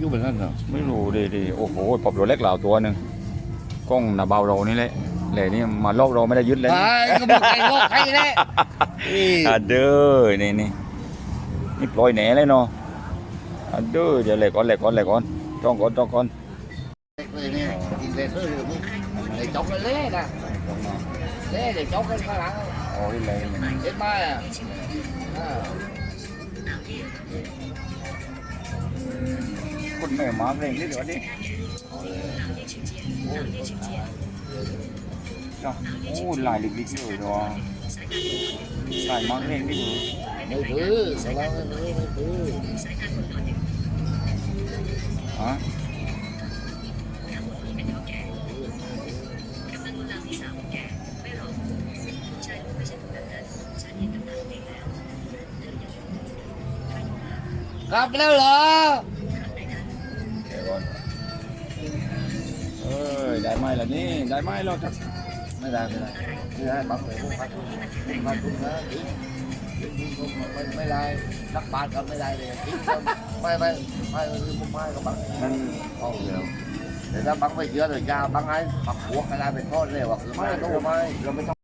อยู่แบบนั้นเหรอไม่รู้ดิดิโอ้โหปอบตัวเล็กเหล่าตัวหนึ่งกล้องหนาเบาเรานี่แหละแหล่นี่มาลอกเราไม่ได้ยึดเลยไอ้ก็บอกไอ้โลกใครแน่นี่อะเด้อนี่นี่นี่ปล่อยแหนเลยเนาะอะเด้อเดี๋ยวแหลกก่อนแหลกก่อนแหลกก่อนจ้องก่อนจ้องก่อนเลยเนี่ยกินเลยซื้อเลยมึงไอ้จกเลยเล่นะเล่เดี๋ยวจกกันข้างหลังโอ้ยเลยเห็นไหมอะอ่าคน แม่มาเร่งนิดเดียวดิจ้ะโอ้หลายลิกๆเลยเนาะลายมาเร่งนิดเดียวไม่ถือเราไม่ถือไม่ถือฮะกลับแล้วเหรอ ได้ไหมล่ะนี่ได้ไหมเราจะไม่ได้ไม่ได้คือให้บังเลยพวกพัดพวกพัดพวกนะทิ้งทิ้งไม่ไม่ได้นักบาทก็ไม่ได้เลยไม่ไม่ไม่คือพวกไม้ก็บังมันเอาเดียวแต่ถ้าบังไม่เยอะเลยยาบังไอ้ปักหัวกระดาษเป็นทอดเลยว่าคือไม่ต้องไม่เราไม่ต้อง